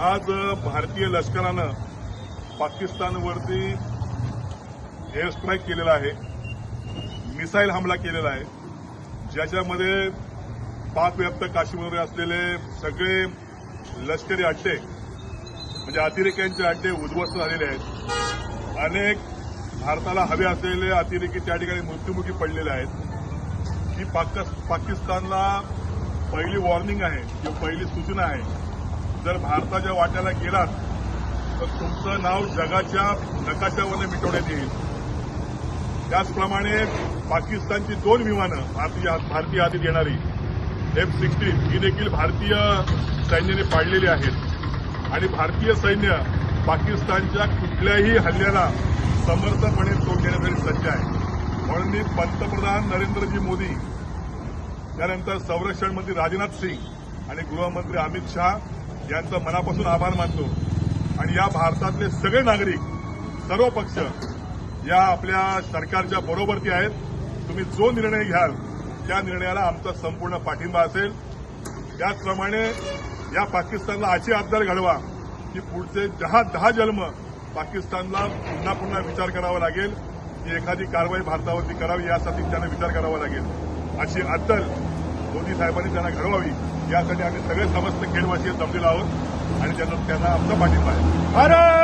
आज भारतीय लष्करानं पाकिस्तानवरती एअर स्ट्राईक केलेला आहे. मिसाईल हमला केलेला आहे. ज्याच्यामध्ये पाकव्याप्त काश्मीरमध्ये असलेले सगळे लष्करी अड्डे म्हणजे अतिरेक्यांचे अड्डे उद्ध्वस्त झालेले आहेत. अनेक भारताला हवे असलेले अतिरेकी त्या ठिकाणी मृत्युमुखी पडलेले आहेत. ही पाकिस्तानला पहिली वॉर्निंग आहे किंवा पहिली सूचना आहे. जर भारताच्या वाट्याला गेलात तर तुमचं नाव जगाच्या नकाशावर मिटवण्यात येईल. त्याचप्रमाणे पाकिस्तानची दोन विमानं भारतीय भारतीय हातीत येणारी. एफ सिक्स्टीन ही देखील भारतीय सैन्याने पाडलेली आहेत. आणि भारतीय सैन्य पाकिस्तानच्या कुठल्याही हल्ल्याला समर्थपणे तोंड देण्यासाठी सज्ज आहे. म्हणून मी पंतप्रधान नरेंद्रजी मोदी त्यानंतर संरक्षण मंत्री राजनाथ सिंग आणि गृहमंत्री अमित शहा यांचं मनापासून आभार मानतो. आणि या भारतातले सगळे नागरिक सर्व पक्ष या आपल्या सरकारच्या बरोबरती आहेत. तुम्ही जो निर्णय घ्याल त्या निर्णयाला आमचा संपूर्ण पाठिंबा असेल. त्याचप्रमाणे या पाकिस्तानला अशी आबदार घडवा की पुढचे दहा दहा जन्म पाकिस्तानला पुन्हा पुन्हा विचार करावा लागेल. की एखादी कारवाई भारतावरती करावी यासाठी त्यांना विचार करावा लागेल. अशी अद्दल मोदी साहेबांनी त्यांना घडवावी यासाठी आम्ही सगळे समस्त खेडवासी जमलेलो आहोत आणि त्यांना त्यांना आमचा पाठिंबा आहे. भारत!